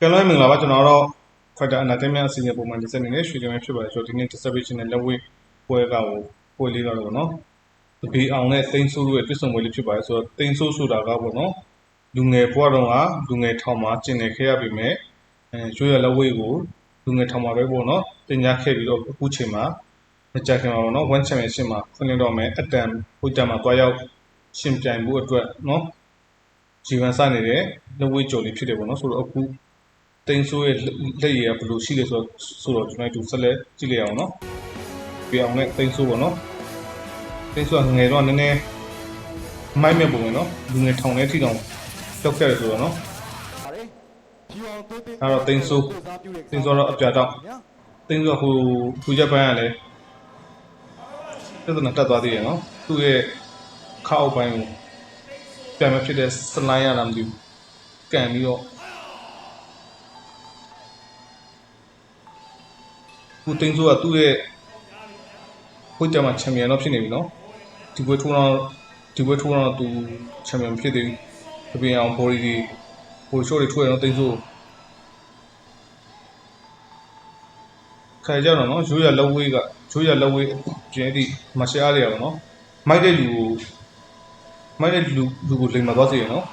ကဲလို့မင်္ဂလာပါကျွန်တော်တော့ Fighter Entertainment အစီအစဉ်ပုံမှန်ဒီစက်နေနဲ့ရွှေကြမ်းဖြစ်ပါတယ်ဆိုတော့ဒီနေ့ distribution နဲ့လက်ဝဲပွဲကကိုပွဲလေးတော့ပေါ့နော်တပီအောင်နဲ့တိန်းဆိုးတို့ရဲ့ပြစ်ဆုံပွဲလေးဖြစ်ပါတယ်ဆိုတော့တိန်းဆိုးဆိုတာကပေါ့နော်လူငယ်ဘဝတုန်းကလူငယ်ထောင်မှာကျင်နေခဲ့ရပြီမဲ့အဲရွှေရလက်ဝဲကိုလူငယ်ထောင်မှာပဲပေါ့နော်တင်ညာခဲ့ပြီးတော့အခုချိန်မှာမကြခင်မှာပေါ့နော် one championship မှာဖွင့်လှစ်တော့မယ်အတန်ဝိတ္တမှာတွားရောက်ရှင်ပြိုင်မှုအတွက်နော်ဂျီဝန်စနေတဲ့လက်ဝဲကြော်လေးဖြစ်တယ်ပေါ့နော်ဆိုတော့အခု တိန်းဆိုးရဲ့လက်ရည်ကဘယ်လိုရှိလဲဆိုတော့ဆိုတော့ကျွန်တော်တို့ဆက်လက်ကြည့်လိုက်အောင်နော်ပြအောင်နဲ့တိန်းဆိုးပေါ့နော်တိန်းဆိုးကငယ်တော့နည်းနည်းမိုက်မြက်ပုံပဲနော်လူငယ်ထောင်ထဲထိတောင်ရောက်ခဲ့တယ်ဆိုတော့နော်ပါတယ်ဖြူအောင်တိုးတင်အဲ့တော့တင်းဆိုးတင်းဆိုးတော့အပြာတော့ဗျာတင်းဆိုးကဟိုခုချက်ပိုင်းကလည်းပြဿနာတက်သွားသေးတယ်နော်သူ့ရဲ့ခါအောက်ပိုင်းကိုပြန်မဖြစ်တဲ့စလိုင်းရတာမသိဘူးကန်ပြီးတော့ ခုတင်းဆိုးကသူ့ရဲ့ခွတ်ကြမှာချန်ပီယံတော့ဖြစ်နေပြီနော်ဒီပွဲထိုးတော့ဒီပွဲထိုးတော့သူချန်ပီယံဖြစ်သေးဘူးတပင်အောင်ဘော်ဒီဒီဟိုရှို့တွေထိုးရတော့တင်းဆိုးခါကြတော့နော်ရိုးရလက်ဝေးကရိုးရလက်ဝေးကျင်းဒီမရှအားတွေရပါနော်မိုက်တဲ့လူကိုမိုက်တဲ့လူလူကိုလိမ်မသွားစေရနော်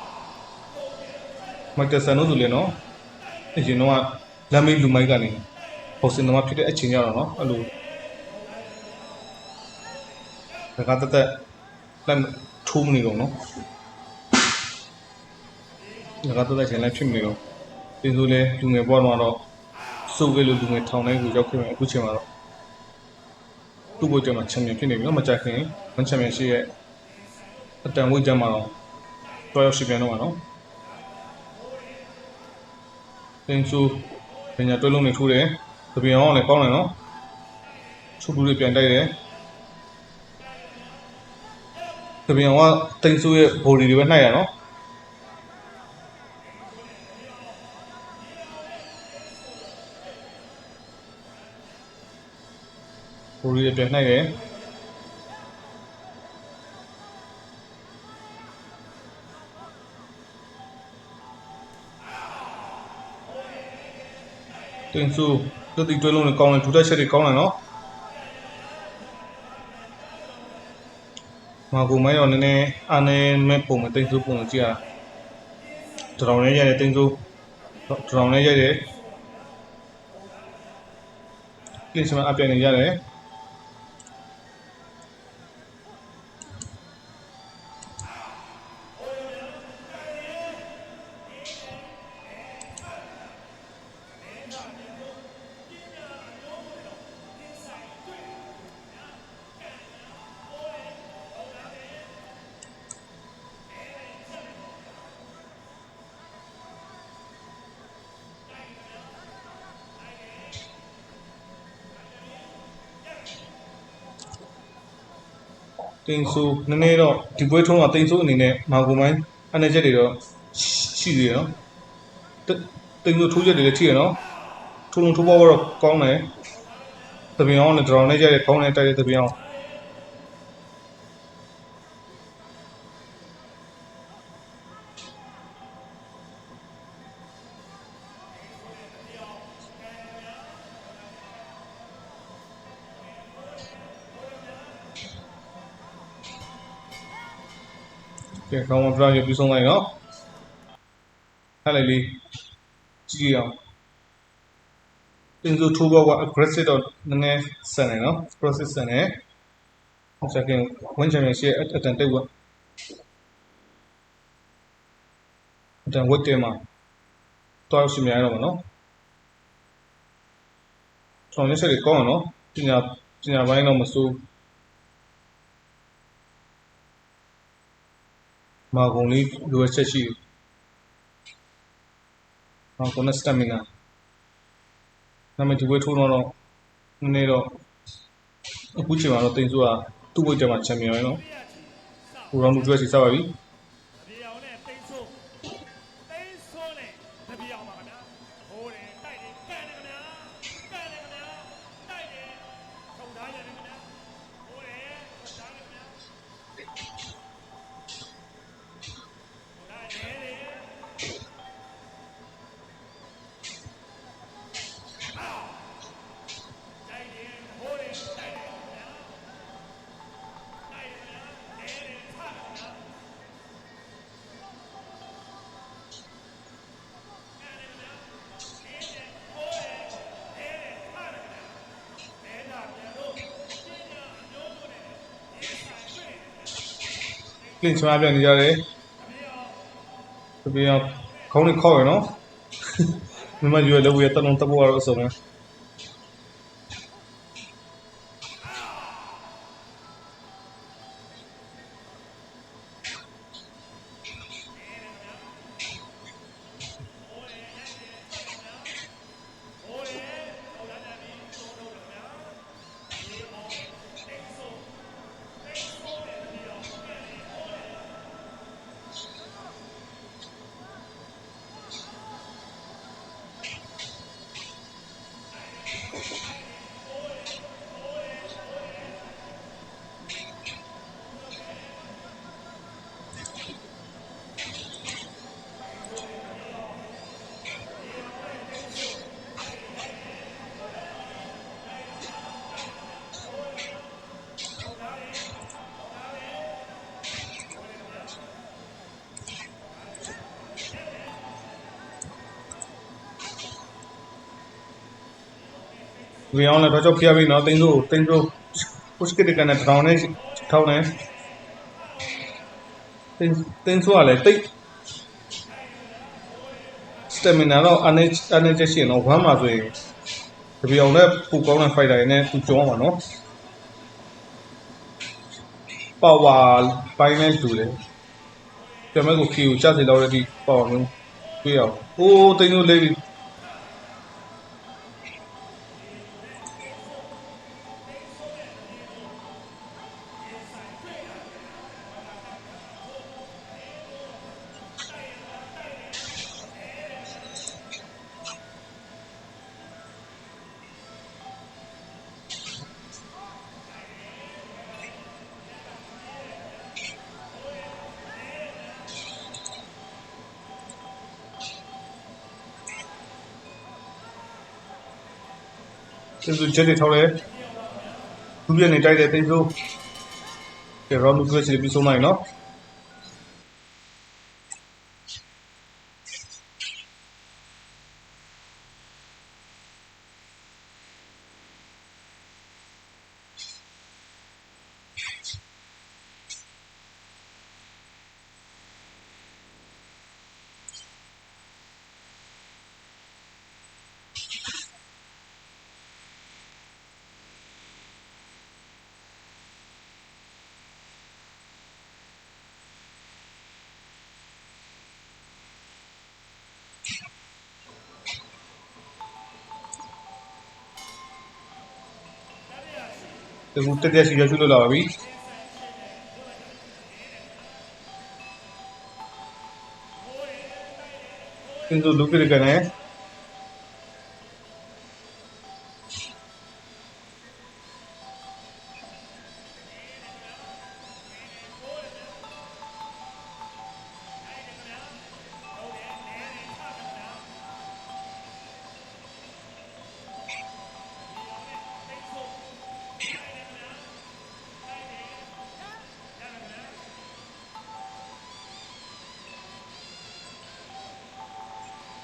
မိုက်တဲ့ဆန်တို့ဆိုလေနော်အရင်တော့လမ်းမေးလူမိုက်ကနေ ပေါ်စင်သမားဖြစ်တဲ့အချိန်ကြတော့နော်အဲ့လိုဒါကတသက်လက်ထိုးမနေတော့နော်ဒါကတသက်ချိန်လိုက်ဖြစ်မနေတော့တင်ဆိုလေလူငယ်ဘွားတော့စုပ်ကလေးလူငယ်ထောင်ထဲကိုရောက်ခဲ့မယ်အခုချိန်မှာတော့သူ့ဘုတ်ကျမှာချန်ပီယံဖြစ်နေပြီနော်မကြခင်ဝန်ချန်ပီယံရှိရဲ့အတန်ဝိတ်ကျမှာတော့တွားရောက်ရှိပြန်တော့မှာနော်တင်းစုပညာတွဲလုံးနေထိုးတယ် တပင်အောင်လည်းကောင်းတယ်နော်ချုပ်ဘူးတွေပြန်တိုက်တယ်တပင်အောင်ကတင်းစုရဲ့ဘော်ဒီတွေပဲနှိုက်ရနော်ဘူရီပြန်နှိုက်တယ် တင်စုတတိတွဲလုံးနဲ့ကောင်းတယ်ဒူတက်ချက်တွေကောင်းတယ်နော်မာကူမိုင်းတော့နည်းနည်းအားနေမဲ့ပုံမတင်စုပုံကြည့်ရတာတောင်နဲ့ရိုက်တယ်တင်စုတောင်နဲ့ရိုက်တယ်ကလစ်စမအပြည့်နေရတယ် တင်ဆိုနည်းနည်းတော့ဒီပွဲထုံးကတင်ဆိုအနေနဲ့မာကူမိုင်းအနေချက်တွေတော့ရှိသေးတယ်နော်တင်ဆိုထိုးချက်တွေလည်းရှိရနော်ထိုးလုံးထိုးပေါ်တော့ကောင်းတယ်တပင်အောင်နဲ့ဒရောင်နဲ့ကြိုက်တဲ့ကောင်းတဲ့တိုက်တဲ့တပင်အောင် ကဲကောင်းမပြရပြီးဆုံးလိုက်နော်ဟဲ့လေလေးကြည့်အောင်တင်ဆိုထိုးဘောက aggressive တော့နည်းနည်းဆန်တယ်နော် aggressive ဆန်တယ်ဟုတ်စကင်ဝန်ချင်ရဲ့အတန်တိတ်ကအတန်ဝတ်တယ်မှာတွားရှိမြင်ရတော့မနော်ဆောင်းရက်တွေကောင်းအောင်နော်ပညာပညာပိုင်းတော့မစိုး မာကုံလေးလိုအပ်ချက်ရှိတယ်။ဟောကောနစတမီနာနာမည်ဒီပွဲထိုးတော့တော့နည်းနည်းတော့အခုချိန်မှာတော့တင်စိုးကသူ့ဘိတ်တက်မှာချန်ပီယံပဲနော်။ဟိုရောင်းလူကျွဲစီစပါပြီတပြေ ကလင်ချမာပြန်နေကြတယ်တပီအောင်ခေါင်းလေးခောက်ရနော်မမရွယ်လို့ရတလုံးတဘောတော့အစုံပဲ ဒီအောင်လည်းတော့ကြောက်ဖျက်ပြီးနော်တင်းစိုးတင်းစိုးပုစကစ်ကနေထောင်းနေထောင်းနေတင်းတင်းစိုးကလည်းတိတ်စတမီနာတော့အနေအနေချက်ရှိရင်တော့ဝမ်းမှာဆိုရင်ဒီအောင်လည်းပူကောင်းတဲ့ fighter တွေနဲ့သူကြောင်းမှာနော်ပါဝါပိုင်းနဲ့တူတယ်ပြန်မဲ့ကိုခီကိုချက်စီလောက်တဲ့ဒီပါဝါမျိုးတွေ့ရအောင်အိုးတင်းစိုးလေးပြီး တင်းစုချက်တွေထောက်လဲသူပြနေတိုက်တဲ့တင်းစုကဲရောမူကွေးစီပြီးဆုံးလိုက်နော် ဒီကူတက်တက်စီရ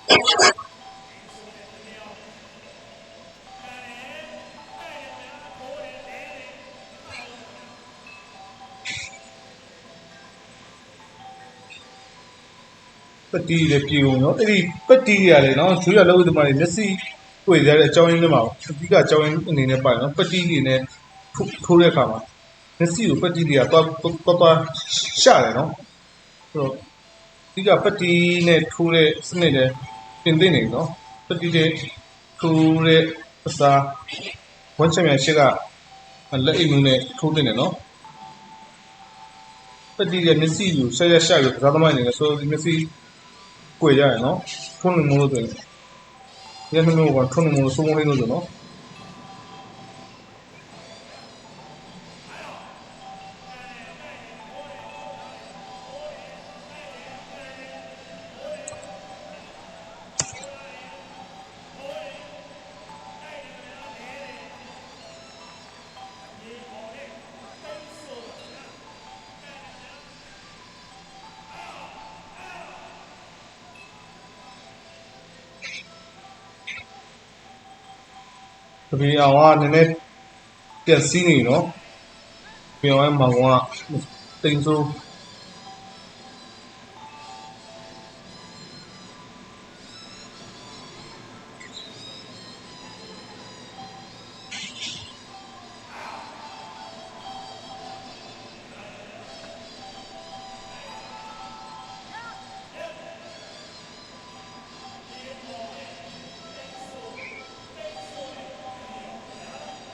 ပါပြီတင်းစုလူပြကနေပတိလည်းပြေုံနော်အဲ့ဒီပတိရလေနော်ကျွေးရလို့ဒီမှာမျက်စိတွေ့ရတဲ့အကြောင်းရင်းတွေမှာအဓိကအကြောင်းရင်းအနေနဲ့ပါနော်ပတိတွေနဲ့ထိုးတဲ့အခါမှာမျက်စိကိုပတိတွေကသွားသွားသွားရှာတယ်နော်ဆိုတော့ဒီကပတိနဲ့ထိုးတဲ့စနစ်လည်း ပြင်သိနေနော်ပတိတွေထိုးတဲ့အစားဝမ်းချမြန်ရှိကလက်အိမ်မျိုးနဲ့ ထိုးတင်တယ်နော်ပတိရဲ့ မျက်စိကိုဆက်ရက်ရှာပြီး ကစားသမားအနေနဲ့ဆိုဒီမျက်စိကိုကြရနော်ထုံးနေမို့လို့ဆိုရင်ရန်မျိုးကထုံးနေမို့လို့စုံမလေးလို့ဆိုနော် တပီအောင်ကနည်းနည်းပြက်စီးနေနော်ပြောင်းရမှာကတိန်ဆို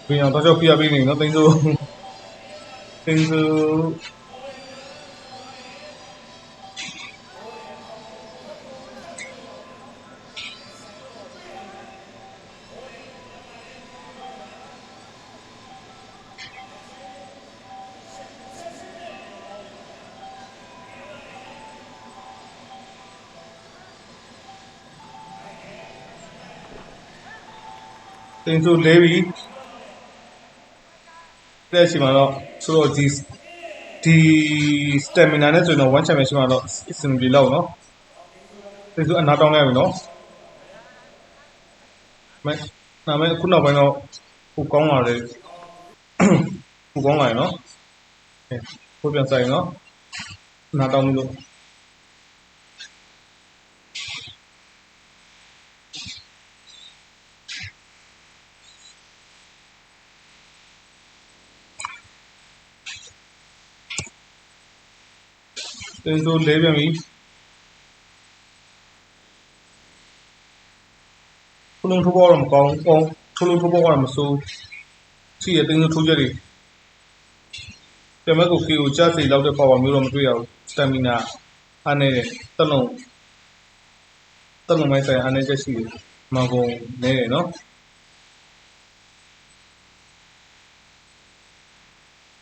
ပြင်အောင်တော့ကြောက်ပြရပေးနေနော်တင်းစိုးတင်းစိုးတင်းစိုးလဲပြီ တဲ့အချိန်မှာတော့ဆိုတော့ဒီဒီ stamina နဲ့ဆိုရင်တော့ one championship မှာတော့အဆင်ပြေလောက်နော်တင်းစိုးအနာတောင်းလိုက်ပြီနော်မဲနာမဲခုနောက်ပိုင်းတော့ဟိုကောင်းလာတယ်ဟိုကောင်းလာရနော်ဟိုပြန်ဆိုင်နော်အနာတောင်းလို့ တင်းစိုးလဲပြန်ပြီခုလုံးထိုးပေါ်တော့မကောင်းအောင်ထိုးလုံးထိုးပေါ်ကတော့မစိုးရှိရတင်းစိုးထိုးချက်တွေပြန်မဲ့ကိုကီကိုကြားစီလောက်တဲ့ power မျိုးတော့မတွေ့ရဘူး stamina အားနေတယ်တက်လုံးတက်လုံးမိုင်းဆိုင်အားနေချက်ရှိတယ်မကုန်နေတယ်နော်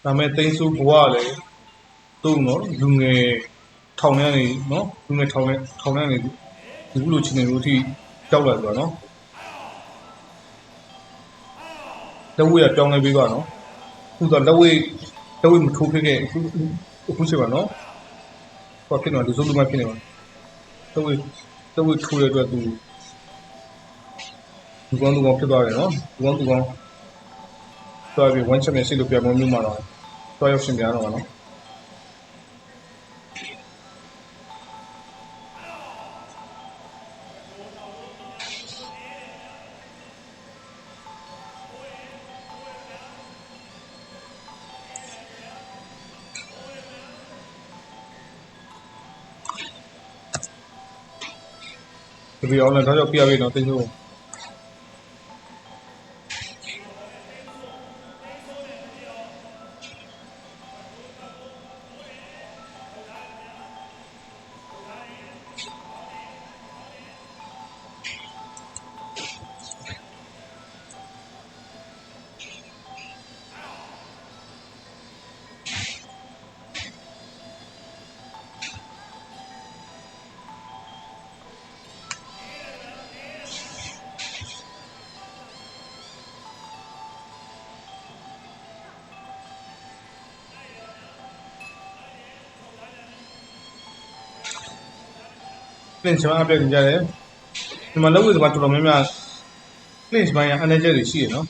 ဒါမဲ့တင်းစိုးဘွားလည်းသူ့နော်လူငယ် ထောင်ထဲနေနော်လူငယ်ထောင်ထဲထောင်ထဲနေဒီလိုချင်းနေလို့အထိကြောက်လာဆိုတာနော်လက်ဝဲကပြောင်းလဲပေးပါနော်ခုတော့လက်ဝဲလက်ဝဲမထိုးဖြစ်ခဲ့အခုအခုချက်ပါနော်ဟောဖြစ်နေတယ်ဇုံလူမဖြစ်နေပါလက်ဝဲလက်ဝဲထိုးရတဲ့အတွက်သူဒီကောင်ဒီကောင်ဖြစ်သွားတယ်နော်ဒီကောင်ဒီကောင်သွားပြီး one championship လို့ပြန်မမျိုးမှာတော့သွားရောက်ရှင်ပြန်တော့ပါနော် ဒီပြောင်းလဲတော့ပြရပြီနော်တင်းစိုး ပြင်ချမအပြည့်ကြတယ်ဒီမှာလောက်ဝေးကတော်တော်များများ clinch ဘိုင်းရအနေချက်တွေရှိရနော်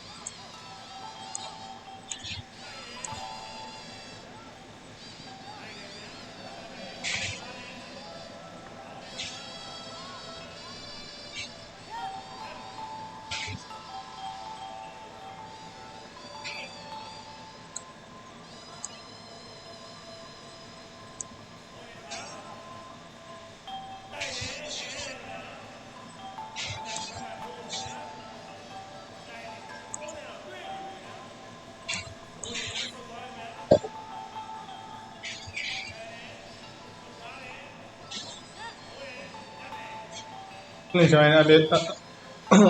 ကျလင်ချိုင်းအပြည့်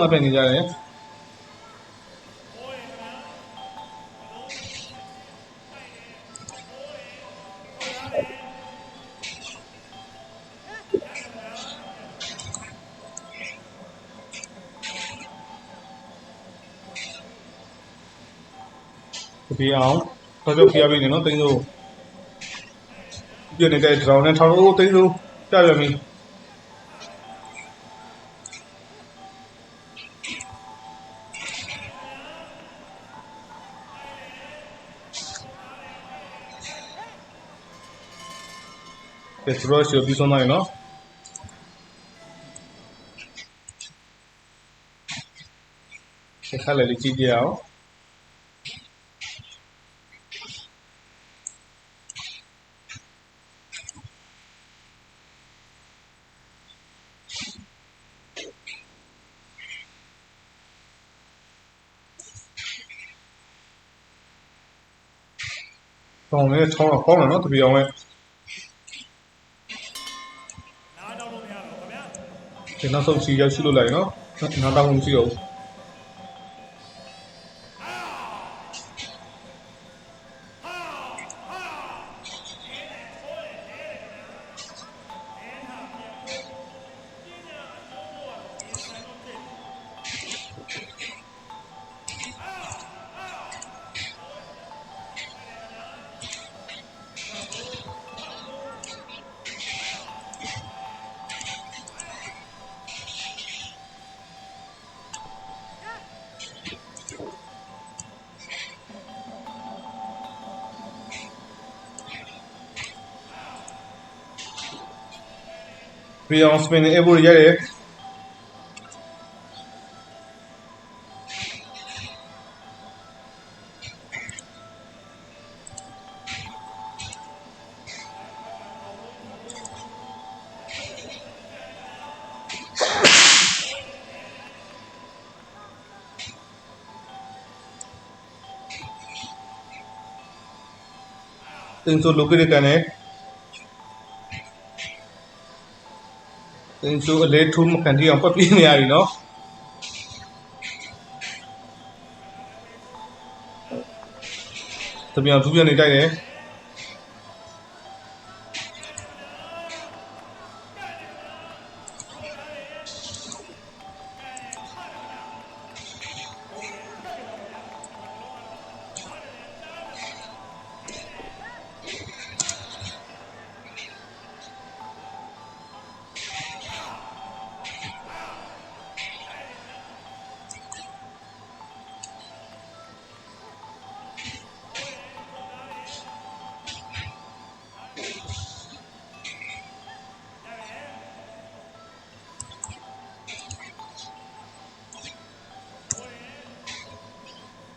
အပြည့်နေကြတယ်ဒီအောင်တော့ကြောက်ပြရပြီနော်တင်းစိုးပြနေတဲ့ drone နဲ့ထောက်လို့တင်းစိုးကြရပြီကဲဆိုတော့ရှိပြီး Petrol should be somewhere, you know. Déjale el chiquiao. Còn cái thon là khó là nó thì bị ông ấy ဒီနောက်ဆုံးစီရောက်ရှိလို့လိုက်နော်နားတောင်းမှုရှိတော့ပြီးအောင်စပင်နဲ့အေဘူ ရိုက်ရဲတင်ဆိုလို တင်ဆိုအလေးထုံးမကန်တီအောင်ပတ်ပြနေရပြီနော်တပြန်သူပြန်နေတိုက်တယ်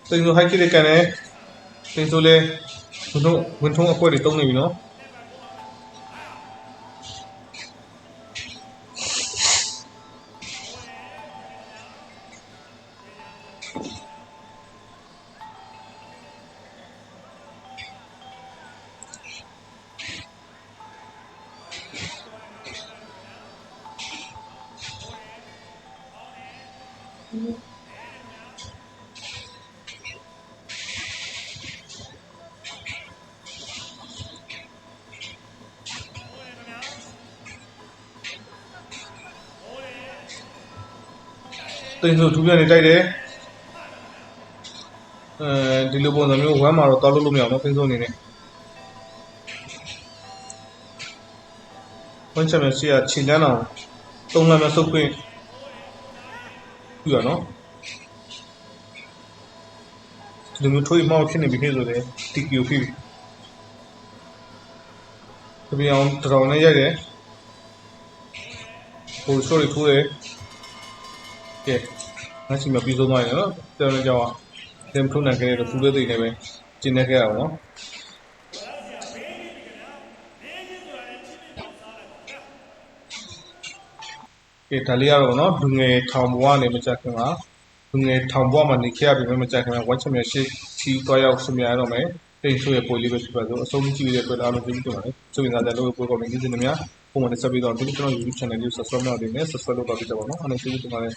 တင်ဆိုဟိုက်ကိရကန်နဲ့တင်ဆိုလေဝန်ထုံးဝန်ထုံးအပွဲတွေတုံးနေပြီနော် တင်ဆိုသူပြန်နေတိုက်တယ်အဲဒီလိုပုံစံမျိုးဝမ်းမှာတော့တောက်လို့လို့မရအောင်နော်တင်ဆိုအနေနဲ့ဝန်ချင်မရှိရခြေလန်းအောင်သုံးလမ်းမဲ့ဆုပ်ခွင့်ပြရနော်ဒီလိုမျိုးထွေးမောက်ဖြစ်နေပြီဖြစ်ဆိုတယ်တီကီယိုဖြစ်ပြီတပီအောင်တရောင်နဲ့ရိုက်တယ်ဟိုဆိုရီထိုးတယ်ကဲ ငါစီမပြီးဆုံးသွားရင်နော်တော်တော်ကြောက်အောင်တင်ထုံးနိုင်ခဲ့တဲ့သူလေးတွေနဲ့ပဲကျင်းနေခဲ့ရအောင်နော်ကဲဒါလေးကတော့နော်လူငယ်ထောင်ဘဝနဲ့မကြခင်မှာလူငယ်ထောင်ဘဝမှာနေခဲ့ရပြီမကြခင်မှာဝိုင်းချင်မြရှိချီသွားရောက်ဆင်မြရတော့မယ်တိတ်ဆိုးရဲ့ပိုလေးပဲဖြစ်ပါစို့အဆုံးကြည့်ရတဲ့အတွက်အားလုံးကျေးဇူးတင်ပါတယ်ဆိုရင်ဒါလည်းလို့ပို့ကောင်းနေနေများပုံမှန်တက်ပြီးတော့ဒီကျွန်တော် YouTube channel လေး subscribe လုပ်နေတယ် subscribe လုပ်ပါကြပါဦးနော်အားလုံးကျေးဇူးတင်ပါတယ်